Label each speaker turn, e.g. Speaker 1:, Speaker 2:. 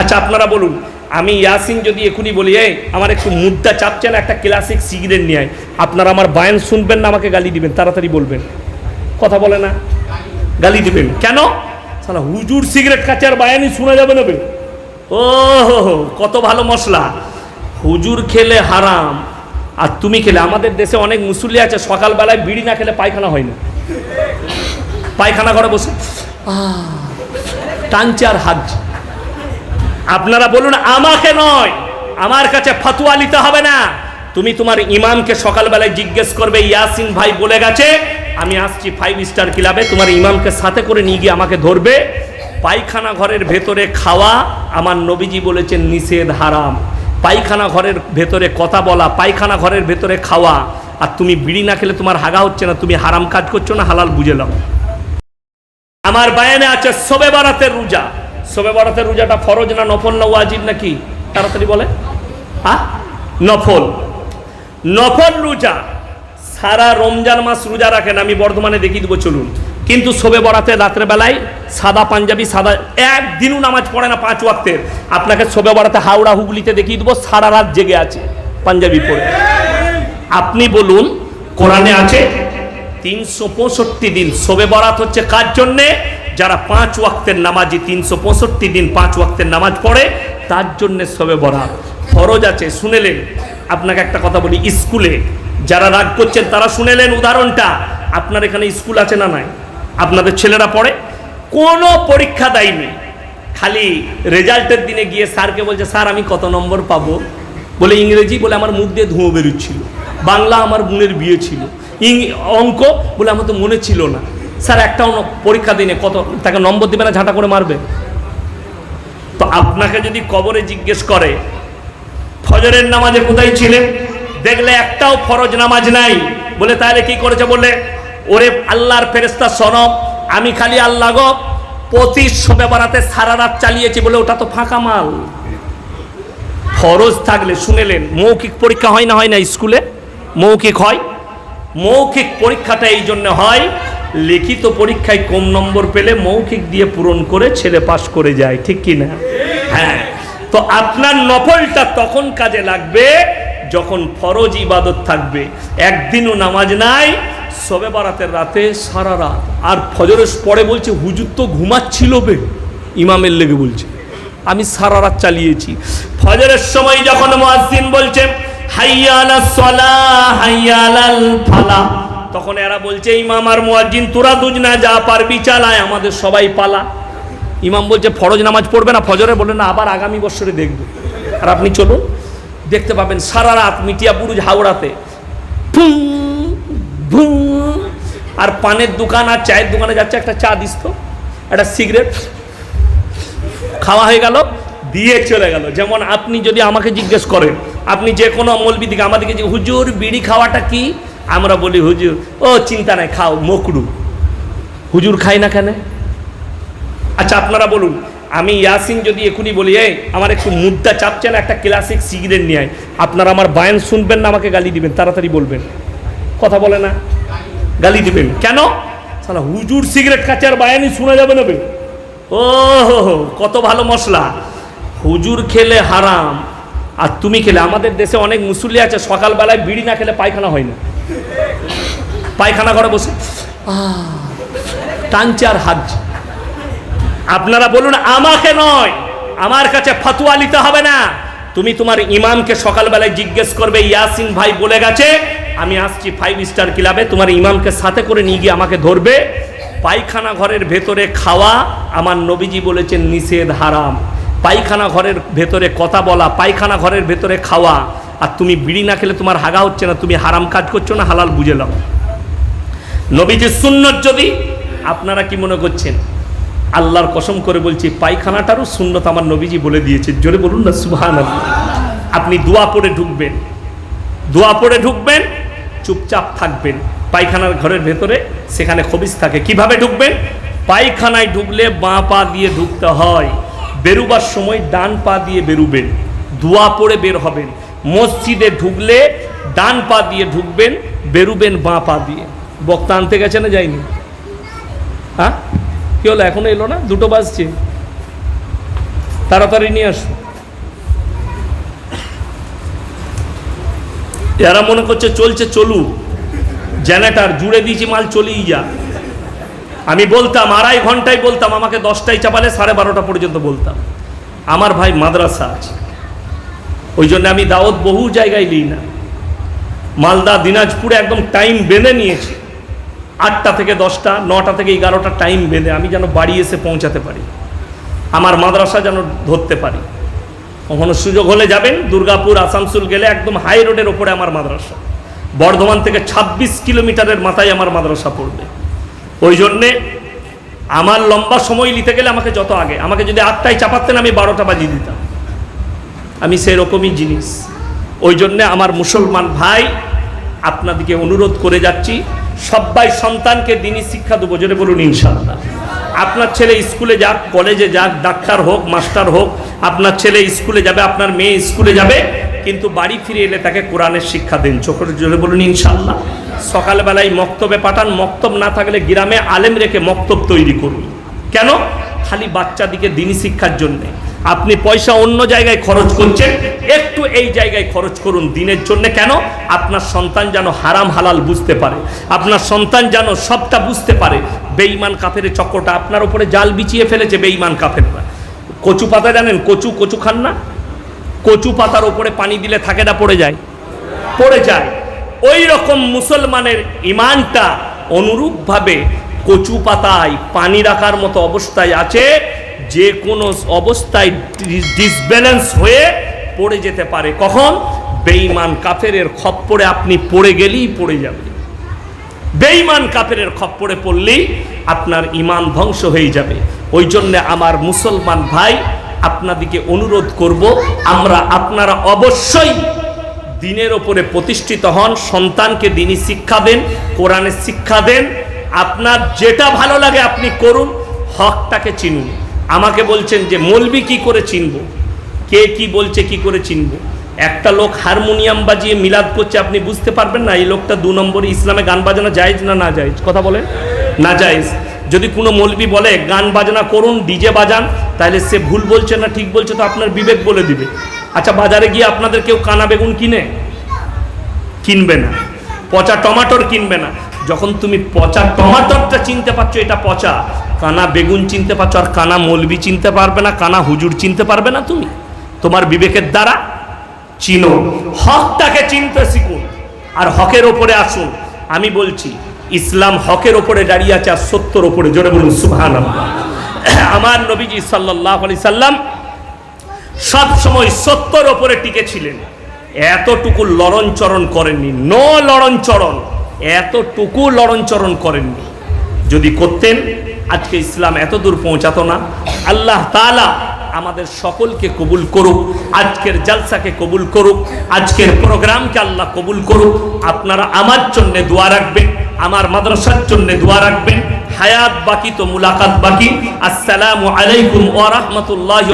Speaker 1: আচ্ছা আপনারা বলুন, আমি ইয়াসিন যদি এখনই বলি, এই, আমার একটু মুদ্রা চাপছে না, একটা ক্লাসিক সিগারেট নিয়ে আপনারা আমার বায়ান শুনবেন না, আমাকে গালি দিবেন, তাড়াতাড়ি বলবেন। কথা বলে না, গালি দিবেন। কেন? সালা হুজুর সিগারেট খাচ্ছে আর বায়ানই শোনা যাবে না? ও কত ভালো মশলা। হুজুর খেলে হারাম, আর তুমি খেলে। আমাদের দেশে অনেক মুসল্লি আছে, সকালবেলায় বিড়ি না খেলে পায়খানা হয় না। পায়খানা ঘরে বসে। টানছে আর হাঁকছে আপনারা বলুন, আমাকে নয়। আমার কাছে ফতুয়া নিতে হবে না। তুমি তোমার ইমামকে সকালবেলায় জিজ্ঞেস করবে, ইয়াসিন ভাই বলে গেছে, আমি আসছি ফাইভ স্টার ক্লাবে তোমার ইমামকে সাথে করে নিয়ে গিয়ে আমাকে ধরবে। পায়খানা ঘরের ভেতরে খাওয়া, আমার নবীজি বলেছেন নিষেধ হারাম। পায়খানা ঘরের ভেতরে কথা বলা, পায়খানা ঘরের ভেতরে খাওয়া। আর তুমি বিড়ি না খেলে তোমার হাগা হচ্ছে না, তুমি হারাম কাজ করছ না, হালাল বুঝে নাও। আমার বায়ানে আছে, সবে বারাতের রোজা। সবে বারাতের রোজাটা ফরজ না নফল না ওয়াজিব নাকি? তাড়াতাড়ি বলে। হ্যাঁ নফল। নফল রোজা। সারা রমজান মাস রোজা রাখেন, আমি বর্ধমানে দেখিয়ে দেবো, চলুন। কিন্তু শোবে বরাতে রাত্রেবেলায় সাদা পাঞ্জাবি, সাদা একদিনও নামাজ পড়ে না পাঁচ ওয়াক্তের। আপনাকে শোবে বরাতে হাওড়া হুগলিতে দেখিয়ে দেবো, সারা রাত জেগে আছে পাঞ্জাবি পরে। আপনি বলুন, কোরআনে আছে তিনশো পঁয়ষট্টি দিন। শোবে বরাত হচ্ছে কার জন্যে? যারা পাঁচ ওয়াক্তের নামাজি তিনশো পঁয়ষট্টি দিন পাঁচ ওয়াক্তের নামাজ পড়ে, তার জন্যে শোবে বরাত। ফরজ আছে, শুনেলেন? আপনাকে একটা কথা বলি, স্কুলে যারা রাগ করছেন, তারা শুনেলেন উদাহরণটা? আপনার এখানে স্কুল আছে না নাই? আপনাদের ছেলেরা পড়ে? কোনো পরীক্ষা দেয়নি। খালি রেজাল্টের দিনে গিয়ে স্যারকে বলছে, স্যার, আমি কত নম্বর পাবো? বলে ইংরেজি বলে, আমার মুখ দিয়ে ধুঁয়ো বেরোচ্ছিল। বাংলা আমার বোনের বিয়ে ছিল। ইং অঙ্ক বলে, আমার তো মনে ছিল না। স্যার, একটা ন- পরীক্ষা দিনে কত তাকে নম্বর দেবে না, ঝাঁটা করে মারবে? তো আপনাকে যদি কবরে জিজ্ঞেস করে, ফজরের নামাজে কোথায় ছিলেন দেখলে একটাও ফরজ নামাজ নাই। বলে, তাহলে কি করেছে? বললে, ওরে আল্লাহর ফেরেস্তা সনব আমি খালি আল্লাহ গো প্রতি শোবে সারা রাত চালিয়েছি বলে, ওটা তো ফাঁকা মাল। ফরজ থাকলে, শুনেলেন, মৌখিক পরীক্ষা হয় না হয় না স্কুলে? মৌখিক হয়? মৌখিক পরীক্ষাটা এই জন্য হয় লিখিত পরীক্ষায় কম নম্বর পেলে মৌখিক দিয়ে পূরণ করে ছেলে পাশ করে যায়, ঠিক কি না? হ্যাঁ। তো আপনার নফলটা তখন কাজে লাগবে যখন ফরজ ইবাদত থাকবে। একদিনও নামাজ নাই, সবে বারাতের রাতে সারা রাত। আর ফজরের পরে বলছে, হুজুর তো ঘুমাচ্ছিল বে। ইমামের লেগে বলছে, আমি সারা রাত চালিয়েছি। ফজরের সময় যখন মুয়াজ্জিন বলছে হাইয়া সলা, হাইয়ালাল ফালাহ তখন এরা বলছে, ইমাম আর মুয়াজ্জিন, তোরা দুজ না যা পারবি চালায় আমাদের সবাই পালা। ইমাম বলছে, ফরজ নামাজ পড়বে না? ফজরে বলে, না, আবার আগামী বছরে দেখবে। আর আপনি চলুন, দেখতে পাবেন, সারা রাত মিটিয়া পুরুষ হাওড়াতে আর পানের দোকান আর চায়ের দোকানে যাচ্ছে একটা চা দিস তো একটা সিগারেট, খাওয়া হয়ে গেল, দিয়ে চলে গেল। যেমন আপনি যদি আমাকে জিজ্ঞেস করেন, আপনি যে কোনো মলবি দিকে আমাদেরকে হুজুর, বিড়ি খাওয়াটা কি? আমরা বলি, হুজুর, ও চিন্তা নাই, খাও, মকরু। হুজুর খাই না কেন? আচ্ছা আপনারা বলুন, আমি ইয়াসিন যদি এখনই বলি, এই, আমার একটু মুদ্রা চাপছেন একটা ক্লাসিক সিগারেট নিয়ে আপনারা আমার বায়ান শুনবেন না, আমাকে গালি দিবেন, তাড়াতাড়ি বলবেন। কথা বলে না? গালি দিবেন। কেন? সালা হুজুর সিগারেট খাচ্ছে আর বায়ানই শোনা যাবে না? ও কত ভালো মশলা। হুজুর খেলে হারাম, আর তুমি খেলে। আমাদের দেশে অনেক মুসল্লি আছে, সকালবেলায় বিড়ি না খেলে পায়খানা হয় না। পায়খানা ঘরে বসে। টানছে আর হাঁকছে আপনারা বলুন, আমাকে নয়, আমার কাছে ফতুয়া নিতে হবে না। তুমি তোমার ইমামকে সকালবেলায় জিজ্ঞেস করবে, ইয়াসিন ভাই বলে গেছে, আমি আসছি ফাইভ স্টার ক্লাবে তোমার ইমামকে সাথে করে নিয়ে গিয়ে আমাকে ধরবে। পায়খানা ঘরের ভেতরে খাওয়া, আমার নবীজি বলেছেন নিষেধ হারাম। পায়খানা ঘরের ভেতরে কথা বলা, পায়খানা ঘরের ভেতরে খাওয়া, আর তুমি বিড়ি না খেলে তোমার হাগা হচ্ছে না, তুমি হারাম কাজ করছ না, হালাল বুঝে নাও। নবীজির সুন্নত যদি, আপনারা কি মনে করছেন? আল্লাহর কসম করে বলছি, পায়খানাটারও সুন্নত আমার নবীজি বলে দিয়েছে। জোরে বলুন না সুহান আপনি দোয়া পড়ে ঢুকবেন। দোয়া পড়ে ঢুকবেন, চুপচাপ থাকবেন। পায়খানার ঘরের ভেতরে সেখানে খবিস থাকে। কীভাবে ঢুকবেন? পায়খানায় ঢুকলে বাঁ পা দিয়ে ঢুকতে হয়। বেরুবার সময় ডান পা দিয়ে বেরুবেন। দোয়া পড়ে বের হবেন। মসজিদে ঢুকলে ডান পা দিয়ে ঢুকবেন, বেরুবেন বাঁ পা দিয়ে। বক্তা আনতে গেছে না যায়নি? হ্যাঁ? কি হলো, এখনও এলো না? দুটো বাজছে। তাড়াতাড়ি নিয়ে আসুন এরা মনে করছে চলছে চলু জেনারেটার জুড়ে দিয়েছি মাল, চলেই যা। আমি বলতাম, আড়াই ঘন্টায় বলতাম, আমাকে দশটায় চাপালে সাড়ে বারোটা পর্যন্ত বলতাম। আমার ভাই মাদ্রাসা আছে। ওই জন্য আমি দাওয়াত বহু জায়গায় নিই না। মালদা, দিনাজপুরে একদম টাইম বেঁধে নিয়েছি। আটটা থেকে দশটা, নটা থেকে এগারোটা টাইম বেঁধে আমি যেন বাড়ি এসে পৌঁছাতে পারি। আমার মাদ্রাসা যেন ধরতে পারি। কখনো সুযোগ হলে যাবেন, দুর্গাপুর, আসানসোল গেলে একদম হাই রোডের ওপরে আমার মাদ্রাসা। বর্ধমান থেকে ২৬ কিলোমিটারের মাথায় আমার মাদ্রাসা পড়বে। ওই জন্যে আমার লম্বা সময় নিতে গেলে আমাকে যত আগে, আমাকে যদি আটটায় চাপাতেন আমি বারোটা বাজিয়ে দিতাম। আমি সেরকমই জিনিস। ওই জন্যে আমার মুসলমান ভাই আপনাদেরকে অনুরোধ করে যাচ্ছি সবাই সন্তানকে দিনই শিক্ষা দেবো, জোরে বলুন ইনশাল্লাহ আপনার ছেলে স্কুলে যাক, কলেজে যাক, ডাক্তার হোক, মাস্টার হোক, আপনার ছেলে স্কুলে যাবে, আপনার মেয়ে স্কুলে যাবে, কিন্তু বাড়ি ফিরে এলে তাকে কোরআনের শিক্ষা দিন। চোখের জোরে বলুন ইনশাল্লাহ সকালবেলায় মক্তবে পাঠান, মক্তব না থাকলে গ্রামে আলেম রেখে মক্তব তৈরি করুন। কেন? খালি বাচ্চাদিকে দিনই শিক্ষার জন্যে। আপনি পয়সা অন্য জায়গায় খরচ করছেন, একটু এই জায়গায় খরচ করুন দিনের জন্য। কেন? আপনার সন্তান যেন হারাম হালাল বুঝতে পারে, আপনার সন্তান যেন সবটা বুঝতে পারে। বেঈমান কাফের চক্রটা আপনার উপরে জাল বিছিয়ে ফেলেছে বেঈমান কাফেররা। কচু পাতা জানেন? কচু কচু খান না? কচু পাতার ওপরে পানি দিলে থাকে না, পড়ে যায়? পড়ে যায়। ওই রকম মুসলমানের ইমানটা অনুরূপভাবে কচু পাতায় পানি রাখার মতো অবস্থায় আছে। যে কোনো অবস্থায় ডিসব্যালেন্স হয়ে পড়ে যেতে পারে। কখন? বেঈমান কাফেরের খপ্পরে আপনি পড়ে গেলেই পড়ে যাবে। বেঈমান কাফেরের খপ্পরে পড়লেই আপনার ইমান ধ্বংস হয়ে যাবে। ওই জন্যে আমার মুসলমান ভাই, আপনাদিকে অনুরোধ করব, আমরা আপনারা অবশ্যই দিনের ওপরে প্রতিষ্ঠিত হন, সন্তানকে দিনই শিক্ষা দেন কোরআনের শিক্ষা দেন। আপনার যেটা ভালো লাগে আপনি করুন, হকটাকে চিনুন। আমাকে বলছেন যে, মলবি কি করে চিনব? কে কি বলছে, কি করে চিনব? একটা লোক হারমোনিয়াম বাজিয়ে মিলাদ করছে, আপনি বুঝতে পারবেন না, এই লোকটা দু নম্বরে ইসলামে গান বাজানো জায়েজ না না জায়েজ? কথা বলেন। না জায়েজ। যদি কোনো মলবি বলে, গান বাজনা করুন, ডিজে বাজান, তাহলে সে ভুল বলছে না, ঠিক বলছে, তো আপনার বিবেক বলে দিবে। আচ্ছা বাজারে গিয়ে আপনাদের কেউ কানা বেগুন কিনে? কিনবে না। পচা টমাটোর কিনবে না। যখন তুমি পচা টমাটোরটা চিনতে পারছ, এটা পচা। কানা বেগুন চিনতে পারছ আর কানা মলবি চিনতে পারবে না, কানা হুজুর চিনতে পারবে না তুমি? তোমার বিবেকের দ্বারা চিনো। হকটাকে চিনতে শিখুন। আর হকের ওপরে আসুন। আমি বলছি, ইসলাম হকের ওপরে দাঁড়িয়ে আছে আর সত্যর ওপরে। জোরে বলুন সুবহান আমার নবীজি সাল্লাহ আলি সাল্লাম সব সময় সত্যর ওপরে টিকে ছিলেন। এতটুকু লড়নচরণ করেননি। ন লড়নচরণ এতটুকু লড়নচরণ করেননি। যদি করতেন আজকে ইসলাম এত দূর পৌঁছাতো না। আল্লাহ তালা আমাদের সকলকে কবুল করুক, আজকের জালসাকে কবুল করুক, আজকের প্রোগ্রামকে আল্লাহ কবুল করুক। আপনারা আমার জন্য দোয়া রাখবেন, আমার মাদ্রাসার জন্য দোয়া রাখবেন। হায়াত বাকি তো মুলাকাত বাকি। আসসালামু আলাইকুম ওয়া রাহমাতুল্লাহি